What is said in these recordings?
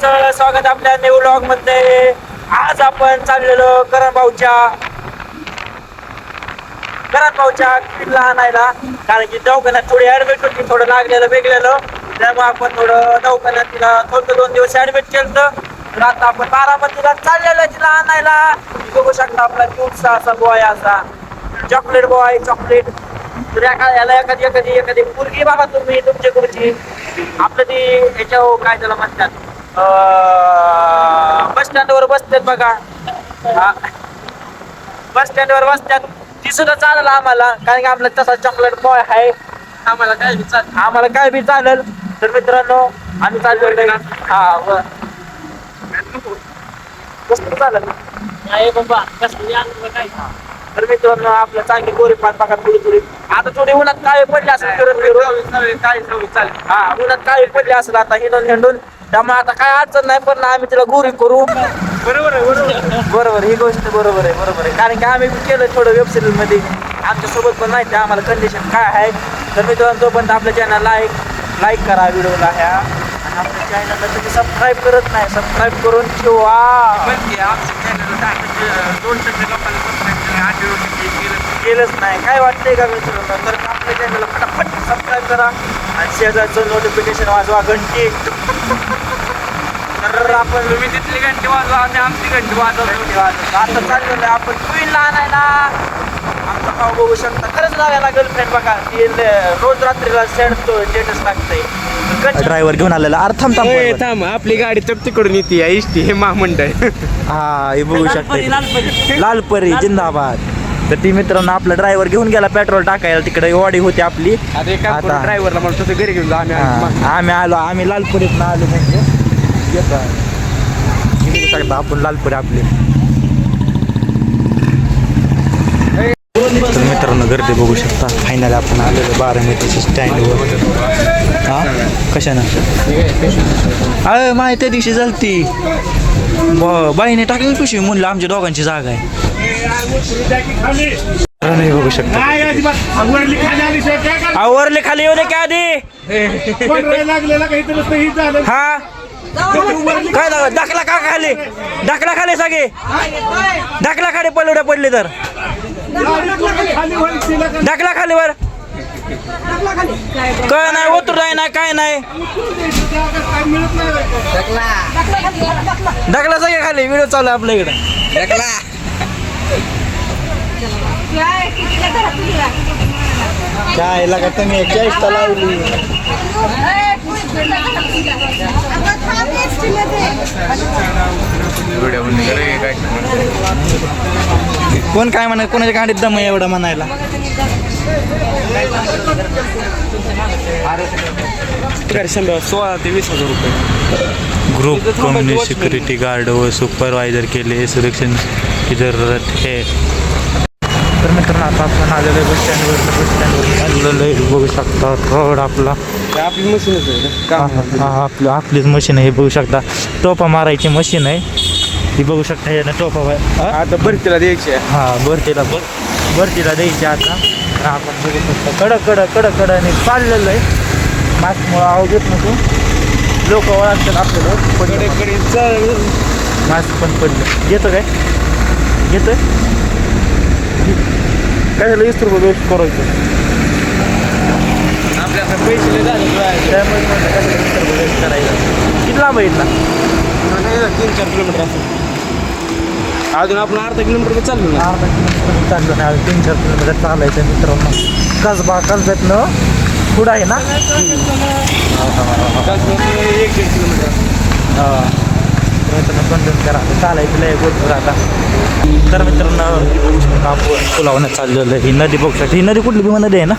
सर्वांचं स्वागत आपल्या न्यू ब्लॉगमध्ये. आज आपण चाललेलो करण भाऊच्या करण भाऊच्या लहान आणायला कारण की दवाखान्यात थोडी ऍडमिट होती थोडं लागलेलं वेगळेलं त्यामुळे आपण थोडं दवाखान्यात तिला थोडं दोन दिवस ऍडमिट केलं तर आता आपण बारामतीला चाललेलं तिला आणायला. बघू शकता आपला क्यूटचा असा बॉय असा. चॉकलेट बॉय चॉकलेट तर याला एखादी एखादी एखादी मुलगी बघा तुम्ही तुमच्या गुरुची आपलं ती याच्या काय त्याला म्हणतात? बस स्टँडवर बसतात बघा. बस स्टँडवर बसतात. ती सुद्धा चालेल आम्हाला. कारण की आपला तसा चॉकलेट बॉय आहे. आम्हाला काय बी चालेल आम्हाला काय बी चालेल. तर मित्रांनो आम्ही चाललो हा कसं चालेल. नाही बाबा कसं काय? तर मित्रांनो आपलं चांगली गोरी पान बघा थोडी थोडी आता थोडी उन्हात काळे पडले असेल फिरून फिरून हा उन्हात काळे पडले असेल आता हिंडून हिंडून. त्यामुळे आता काय अडचण नाही पण आम्ही तिला गोरी करू. बरोबर आहे बरोबर बरोबर ही गोष्ट बरोबर आहे बरोबर आहे. कारण की आम्ही केलं थोडं वेब सिरीजमध्ये. आमच्यासोबत पण माहिती आम्हाला कंडिशन काय आहे. तर मित्रांनो तोपर्यंत आपल्या चॅनल लाईक लाईक करा व्हिडिओला ह्या. आणि आपल्या चॅनलला तुम्ही सबस्क्राईब करत नाही सबस्क्राईब करून ठेवा. केलंच नाही. काय वाटतंय का मित्रांनो? तर आपल्या चॅनलला फटाफट सबस्क्राईब करा आणि शेजारचं नोटिफिकेशन वाजवा घंटी. तर आपण तुम्ही तिथली घंटी वाजवा आम्ही आमची घंटी वाजवतो. आता चाललेलं आहे आपण क्वीनला आणायला आमचा भाऊ बघू शकता. खरंच लागायला गर्लफ्रेंड बघा. ती ल- रोज रात्रीला सेंडतो स्टेटस लागतंय ड्रायव्हर घेऊन आलेला. अरे थांब थांब ए, थांब. आपली गाडी तर तिकडून येते या इष्टी. हे महामंडळ हा हे बघू. शकता. लालपरी जिंदाबाद. तर ती मित्रांनो आपला ड्रायव्हर घेऊन गेला पेट्रोल टाकायला. तिकडे वाडी होती आपली. आता एक काम आता- ड्रायव्हरला म्हणून तसं घरी घेऊन जा आम्ही हा, आम्ही आलो आम्ही लालपुरीत आलो म्हणजे. येतो. आहे. हे बघू शकता आपण लालपुरी आपली. तर मित्रांनो गर्दी बघू शकता. फायनल आपण आलेलो बारामतीच्या स्टँडवर हा? कशानं? अरे माहिती त्या दिवशी झालती. बाईने टाकली पिशवी म्हणलं आमच्या दोघांची जागा आहे. नाही बघू शकता. आवरले खाली येऊ दे का आधी. हा काय दाखवा दाखला का खाली? दाखला खाली सगळे. दाखला खाली पडले पडले तर. दाखला खाली. वर काय नाही उतर नाही ना काय नाही. दाखला सगळे खाली व्हिडिओ चालू आहे आपल्या इकडे. काय लागा तुम्ही चेष्टा लावली? कोण काय म्हणा कोणाच्या गाडीत दम आहे एवढं म्हणायला? शंभर सोळा ते वीस हजार रुपये ग्रुप कंपनी सिक्युरिटी गार्ड व सुपरवायझर केले सुरक्षण की जरूरत है. तर मित्रांनो आता आपण आलेलो आहे बस स्टँडवर. बस स्टँडवर आलेलो आहे. बघू शकता रोड आपला. आपली मशीनच आहे हा हा, आपलं आपलीच मशीन आहे हे बघू शकता. टोपा मारायची मशीन आहे. ती बघू शकता यानं टोपा हा? आता भरतीला द्यायची आहे. हा भरतीला बर भरतीला द्यायची आता. आणि आपण बघू शकता कडक कडक कडक कडक चाललेलं आहे. मास्कमुळं आवाज येत नको लोक ओळखतात आपल्याला. पडले कडे चल मास्क पण पडलं. येतं काय? येतोय? काय झालं? वीस रुपये वेस्ट करायचं. आपल्या आता पैसे झाले. त्यामुळे झालं? वीस रुपये वेस्ट करायचं. किती लांब इथला? नाही, तीन चार किलोमीटर असेल. अजून आपण अर्धा किलोमीटर चाललो ना. अर्धा किलोमीटर चाललो नाही अजून तीन चार किलोमीटर चालायचं मित्रांनो. कसबा कसब्यातनं पुढं आहे ना? एक दीड किलोमीटर मित्रांनो कंटिन्यू करा. चालायचं लय गोष्ट आता. तर मित्रांनो आपण पुलावनं चाललेलं ही नदी बघू ही नदी कुठली? भीमा नदी आहे ना?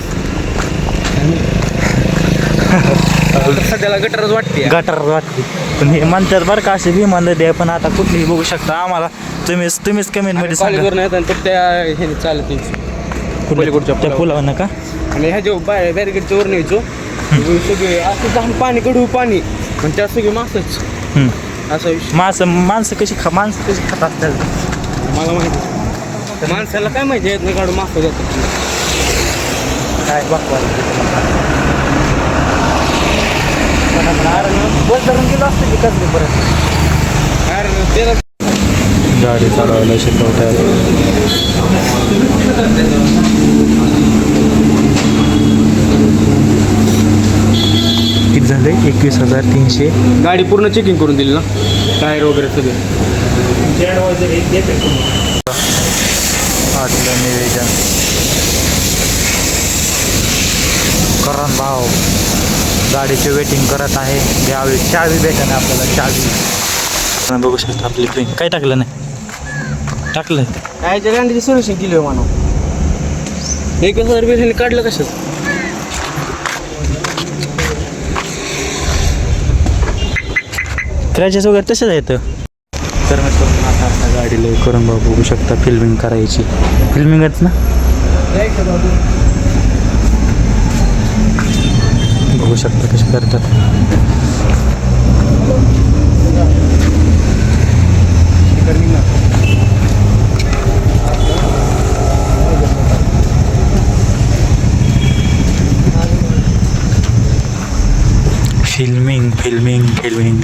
सध्याला गटरच वाटते. गटार वाटते. पण हे म्हणतात बरं का अशी भीमा नदी आहे पण आता कुठलीही बघू शकता आम्हाला. तुम्हीच तुम्हीच कमेंटमध्ये सांगा. कॉलेजवर नाही तर त्या ह्याने चालत नाही. पलीकडच्या त्या पुलावनं का? आणि ह्या जो बाय बॅरिकेडच्या वर न्यायचो सगळे असं जाऊन पाणी कडू पाणी. पण त्या सगळे मासच. हम्म. असा विषय. माणसं माणसं कशी खा माणसं कशी खात असतात मला माहिती माणसाला काय माहिती येत नाही काढून माफ जातात काय बघवा बस धरून गेलो असतो की कसली परत अरे त्याला गाडी चालवायला शिकवतात किती झाले? एकवीस हजार तीनशे. गाडी पूर्ण चेकिंग करून दिली ना? टायर वगैरे सगळे. आठलं निवेदन. करण भाव गाडीचे वेटिंग करत आहे. घ्यावी चावी भेटन आपल्याला चावी. बघू शकता आपली ट्रेन काय टाकलं नाही. टाकलं कायच्या गाडीची सर्व्हिसिंग केली हो मानव एक हजार रुपये काढलं कशात? क्रॅचेस वगैरे तसेच आहेत. तर मित्रांनो आता आपल्या गाडीला करून बघू शकता फिल्मिंग करायची. फिल्मिंगच ना? बघू शकता कसे करतात फिल्मिंग फिल्मिंग फिल्मिंग